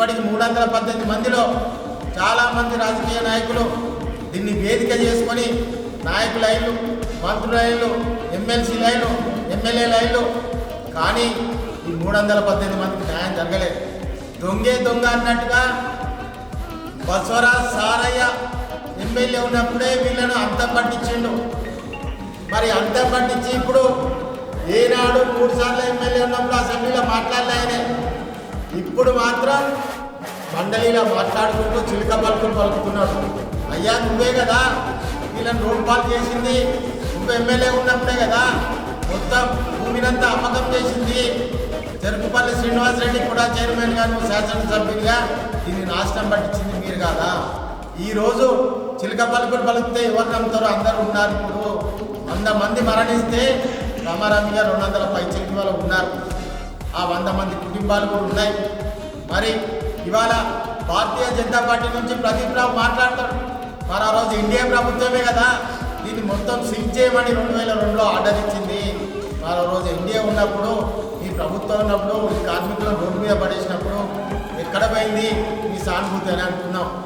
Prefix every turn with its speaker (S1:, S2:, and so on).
S1: ఇప్పటికి మూడు వందల పద్దెనిమిది మందిలో చాలామంది రాజకీయ నాయకులు దీన్ని వేదిక చేసుకొని నాయకుల లైన్లు మంత్రుల లైన్లు ఎమ్మెల్సీ లైన్లు ఎమ్మెల్యే లైన్లు. కానీ ఈ మూడు వందల పద్దెనిమిది మందికి న్యాయం జరగలేదు. దొంగే దొంగ అన్నట్టుగా బసవరాజ్ సారయ్య ఎమ్మెల్యే ఉన్నప్పుడే వీళ్ళను అంతం పట్టించిండు. మరి అంతం పట్టించి ఇప్పుడు ఏనాడు మూడు సార్లు ఎమ్మెల్యే ఉన్నప్పుడు అసెంబ్లీలో మాట్లాడలే ఆయనే. ఇప్పుడు మాత్రం మండలిలో మాట్లాడుకుంటూ చిలుక పలుకులు పలుకుతున్నాడు. అయ్యా నువ్వే కదా వీళ్ళని రోడ్ పాలు చేసింది. నువ్వు ఎమ్మెల్యే ఉన్నప్పుడే కదా మొత్తం భూమినంతా అమ్మకం చేసింది. చెరుకుపల్లి శ్రీనివాసరెడ్డి కూడా చైర్మన్ గారు నువ్వు శాసనసభ్యునిగా దీన్ని నాశనం పట్టించింది మీరు కాదా? ఈరోజు చిలుక పలుకులు పలుకుతే ఎవరు నమ్ముతారో అందరూ ఉన్నారు ఇప్పుడు. వంద మంది మరణిస్తే రామారామిగా రెండు వందల పై చిలుక ఆ వంద మంది కుటుంబాలు కూడా ఉన్నాయి. మరి ఇవాళ భారతీయ జనతా పార్టీ నుంచి ప్రదీప్ రావు మాట్లాడతాడు. మరి ఆ రోజు ఇండియా ప్రభుత్వమే కదా. దీన్ని మొత్తం సీజ్ చేయమని రెండు వేల రెండులో ఆర్డర్ ఇచ్చింది. మరి ఆ రోజు ఇండియా ఉన్నప్పుడు ఈ ప్రభుత్వం ఉన్నప్పుడు ఈ కార్మికులను రోడ్డు మీద పడేసినప్పుడు ఎక్కడ పోయింది? మీ సానుభూతి అని అనుకున్నాం.